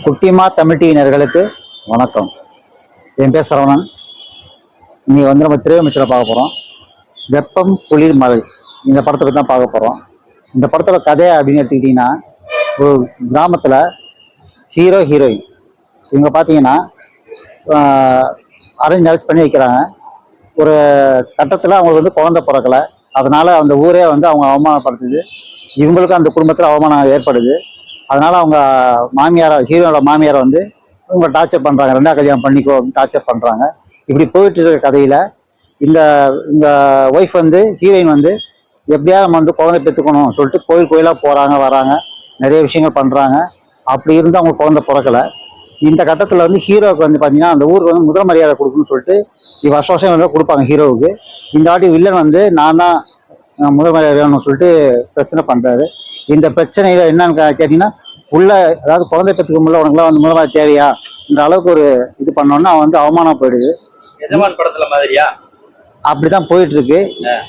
குட்டிமா தமிழ் டிவினர்களுக்கு வணக்கம். என் பேர் சரவணன். இன்னைக்கு வந்து நம்ம திரையமைச்சரை பார்க்க போகிறோம் வெப்பம் குளிர் மழை. இந்த படத்தை பற்றி தான் பார்க்க போகிறோம் இந்த படத்தோட கதை அப்படின்னு எடுத்துக்கிட்டிங்கன்னா ஒரு கிராமத்தில் ஹீரோ ஹீரோயின் இவங்க பார்த்தீங்கன்னா அரேஞ்ச் மேரேஜ் பண்ணி வைக்கிறாங்க. ஒரு கட்டத்தில் அவங்களுக்கு வந்து குழந்தை பிறக்கல. அதனால அந்த ஊரே வந்து அவங்க அவமானப்படுத்துது. இவங்களுக்கும் அந்த குடும்பத்தில் அவமானம் ஏற்படுது. அதனால அவங்க மாமியாரை ஹீரோட மாமியாரை வந்து இவங்க டார்ச்சர் பண்ணுறாங்க ரெண்டா கல்யாணம் பண்ணிக்கோ டார்ச்சர் பண்ணுறாங்க இப்படி போயிட்டு இருக்க கதையில் இந்த இந்த ஒய்ஃப் வந்து ஹீரோயின் வந்து எப்படியா நம்ம வந்து குழந்தை பெற்றுக்கணும் சொல்லிட்டு கோயில் கோயிலாக போகிறாங்க வராங்க. நிறைய விஷயங்கள் பண்ணுறாங்க அப்படி இருந்து அவங்க குழந்தை பிறக்கல. இந்த கட்டத்தில் வந்து ஹீரோவுக்கு வந்து பார்த்தீங்கன்னா அந்த ஊருக்கு வந்து முதல் மரியாதை கொடுக்கணும்னு சொல்லிட்டு இவ் வருஷம் வருஷம் வந்து கொடுப்பாங்க ஹீரோவுக்கு. இந்த வாட்டி வில்லன் வந்து நான் தான் முதல் மரியாதை வேணும்னு சொல்லிட்டு பிரச்சனை பண்ணுறாரு இந்த பிரச்சனையில் என்னன்னு கேட்டிங்கன்னா உள்ள அதாவது குழந்தை பெற்றுக்க முடியல உனக்குலாம் வந்து முதல் மரியாதை தேவையா? இந்த அளவுக்கு ஒரு இது பண்ணோன்னா அவன் வந்து அவமானம் போயிடுது. எஜமான் படத்துல மாதிரியா? அப்படிதான் போயிட்டு இருக்கு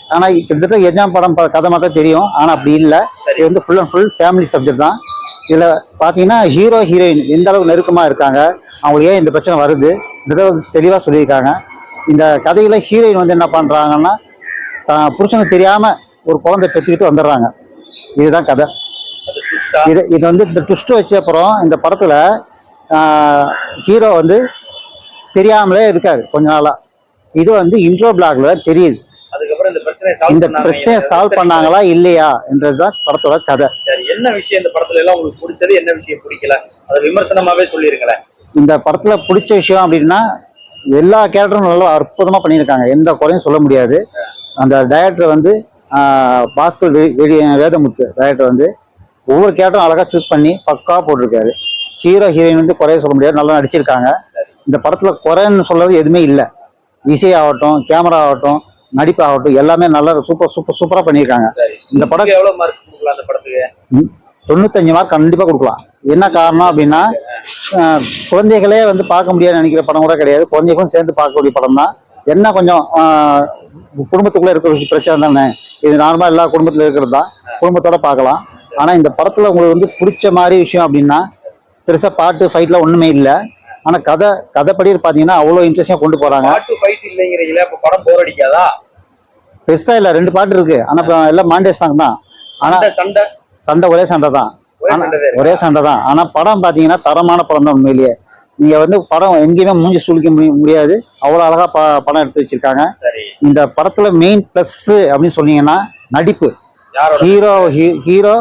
ஆனா கிட்டத்தட்ட எஜாம் படம் ப- கதை மாதிரி தான் தெரியும். ஆனா அப்படி இல்ல. இது வந்து full and full family subject தான். இதுல பாத்தீங்கன்னா ஹீரோ ஹீரோயின் எந்த அளவுக்கு நெருக்கமா இருக்காங்க அவங்களுக்கு ஏன் இந்த பிரச்சனை வருது இதை தெளிவா சொல்லியிருக்காங்க. இந்த கதையில ஹீரோயின் வந்து என்ன பண்றாங்கன்னா தான் புருஷனுக்கு தெரியாம ஒரு குழந்தை பெற்றுக்கிட்டு வந்துடுறாங்க. இதுதான் கதை? இது இது வந்து இந்த ட்விஸ்ட் வச்ச அப்புறம் இந்த படத்துல ஹீரோ வந்து தெரியாமலே இருக்காரு கொஞ்ச நாளா. இது வந்து இன்ட்ரோ பிளாக்ல தெரியுது. இந்த பிரச்சனையை சால்வ் பண்ணாங்களா இல்லையா என்றதுதான் படத்தோட கதை. என்ன விஷயம் இந்த படத்துல எல்லாம் உங்களுக்கு பிடிச்சது? என்ன விஷயம் பிடிக்கல? அதை விமர்சனமாவே சொல்லிருங்களேன். இந்த படத்துல பிடிச்ச விஷயம் அப்படின்னா எல்லா கேரக்டரும் நல்லா அற்புதமா பண்ணியிருக்காங்க. எந்த குறையும் சொல்ல முடியாது. அந்த டைரக்டர் வந்து பாஸ்கர் வேதமுத்து டைரக்டர் வந்து ஒவ்வொரு கேரக்டரும் அழகா சூஸ் பண்ணி பக்கா போட்டிருக்காரு. ஹீரோ ஹீரோயின் வந்து குறைய சொல்ல முடியாது. நல்லா நடிச்சிருக்காங்க. இந்த படத்துல குறைன்னு சொல்றது எதுவுமே இல்லை. இசை ஆகட்டும் கேமரா ஆகட்டும் நடிப்பு ஆகட்டும் எல்லாமே நல்லா சூப்பர் சூப்பர் சூப்பரா பண்ணியிருக்காங்க. இந்த படம் எவ்வளவு மார்க் கொடுக்கலாம் அந்த படத்துக்கு? தொண்ணூத்தஞ்சு மார்க் கண்டிப்பா கொடுக்கலாம். என்ன காரணம் அப்படின்னா குழந்தைகளே வந்து பார்க்க முடியாதுன்னு நினைக்கிற படம் கூட கிடையாது. குழந்தைகளும் சேர்ந்து பார்க்கக்கூடிய படம் தான். என்ன கொஞ்சம் குடும்பத்துக்குள்ள இருக்கிற பிரச்சனை தானே? இது நார்மலா எல்லா குடும்பத்துல இருக்கிறது தான். குடும்பத்தோட பார்க்கலாம். ஆனா இந்த படத்துல உங்களுக்கு வந்து பிடிச்ச மாதிரி விஷயம் அப்படின்னா பெருசா பாட்டு ஃபைட்ல ஒண்ணுமே இல்லை. ஆனா கதை கதைப்படி பாத்தீங்கன்னா அவ்வளோ இன்ட்ரெஸ்டிங்கா கொண்டு போறாங்க. பாட்டு ஃபைட் இல்லைங்கிறீங்களே அப்ப படம் போர் அடிக்காதா? பெருசா இல்ல ரெண்டு பாட்டு இருக்கு. ஆனா இப்ப எல்லாம் மாண்டே சாங் தான். ஆனா சண்டை சண்டை. ஒரே சண்டை தான். ஒரே சண்டை தான் ஒரே சண்டை தான். ஆனா படம் பாத்தீங்கன்னா தரமான படம் தான் உண்மையிலேயே. நீங்க வந்து படம் எங்கேயுமே மூஞ்சி சுளிக்க முடி- முடியாது. அவ்வளவு அழகா ப- படம் எடுத்து வச்சிருக்காங்க. சரி. இந்த படத்துல மெயின் பிளஸ் அப்படின்னு சொன்னீங்கன்னா நடிப்பு. ஹீரோ ஹீரோ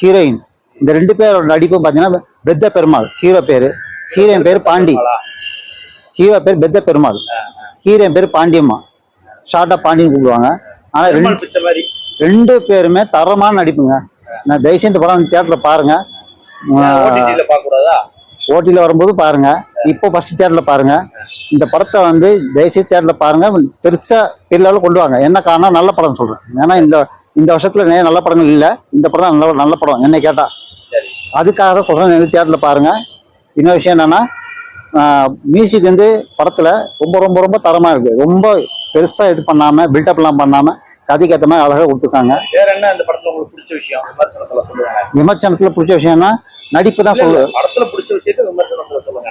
ஹீரோயின் இந்த ரெண்டு பேரோட நடிப்பும் பாத்தீங்கன்னா பெத்த பெருமாள் ஹீரோ பேரு. ஹீரோயின் பேரு பாண்டி? ஹீரோ பேர் பெத்த பெருமாள் ஹீரோயின் பேரு பாண்டியம்மா. ஷார்ட்டா பாண்டியன் கூப்பிடுவாங்க. ஆனா ரெண்டு ரெண்டு பேருமே தரமான நடிப்புங்க. நான் தயவுசெய்து இந்த படம் தியேட்டர்ல பாருங்க. ஓட்டில வரும்போது பாருங்க. இப்போ ஃபர்ஸ்ட் தியேட்டர்ல பாருங்க. இந்த படத்தை வந்து தயவுசெய்து தியேட்டர்ல பாருங்க. பெருசா பெரிய அளவுல கொண்டு வாங்க. என்ன காரணம்? நல்ல படம் சொல்றேன். ஏன்னா இந்த இந்த வருஷத்துல நிறைய நல்ல படங்கள் இல்ல. இந்த படம் தான் நல்ல நல்ல படம் என்ன கேட்டா. அதுக்காக தான் சொல்றேன் இந்த தியேட்டர்ல பாருங்க. இன்னொரு விஷயம் என்னன்னா மியூசிக் வந்து படத்துல ரொம்ப ரொம்ப ரொம்ப தரமா இருக்கு. ரொம்ப பெருசா இது பண்ணாம பில்டப் எல்லாம் பண்ணாம கதைக்கு ஏற்ற மாதிரி அழகா கொடுத்துருக்காங்க. வேற என்ன அந்த படத்துல உங்களுக்கு பிடிச்ச விஷயம்? விமர்சனத்துல பிடிச்ச விஷயம்னா நடிப்பு தான் இல்ல, சொல்லு இல்ல, படத்துல பிடிச்ச விஷயத்த விமர்சனத்துல சொல்லுங்க.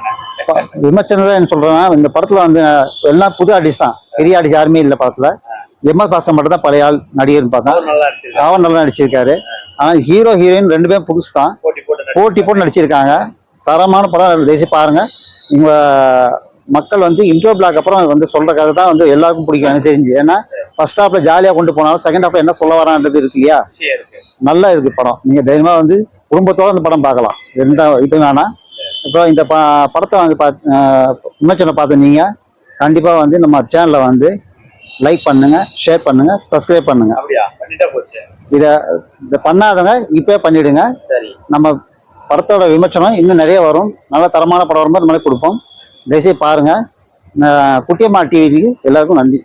விமர்சனம் தான் என்ன சொல்றேன் இந்த படத்துல வந்து எல்லாம் புது ஆர்டிஸ்ட் தான். பெரிய ஆர்டிஸ்ட் யாருமே இல்லை படத்துல. எம்எஸ் பாசம் மட்டும் தான் பழைய ஆள் நடிகர்னு பார்த்தா. அவர் நல்லா நடிச்சிருக்காரு. ஆனா ஹீரோ ஹீரோயின் ரெண்டு பேரும் புதுசு தான் போட்டி போட்டு நடி- போட்டி போட்டு நடிச்சிருக்காங்க. தரமான படம் தேசி பாருங்க. இவங்க மக்கள் வந்து இன்ட்ரோ பிளாக் அப்புறம் வந்து சொல்ற கதை தான் வந்து எல்லாருக்கும் பிடிக்கும் எனக்கு தெரிஞ்சு. ஏன்னா ஃபர்ஸ்ட் ஹாப்ல ஜாலியா கொண்டு போனாலும் செகண்ட் ஹாப்ல என்ன சொல்ல வரான்றது இருக்கு இல்லையா? நல்லா இருக்கு படம். நீங்க தைரியமா வந்து குடும்பத்தோட இந்த படம் பார்க்கலாம். எந்த இது வேணாம். அப்புறம் இந்த ப படத்தை வந்து பா விமர்சனம் பார்த்து நீங்க கண்டிப்பா வந்து நம்ம சேனலை வந்து லைக் பண்ணுங்க ஷேர் பண்ணுங்க சப்ஸ்கிரைப் பண்ணுங்க. அப்படியா? பண்ணிட்டா போச்சு. இதை இதை பண்ணாதவங்க இப்பவே பண்ணிடுங்க. சரி. நம்ம படத்தோட விமர்சனம் இன்னும் நிறைய வரும். நல்ல தரமான படம் வரும்போது நம்மளே கொடுப்போம். தயவுசெய்து பாருங்க. குட்டியம்மா டிவிக்கு எல்லாருக்கும் நன்றி.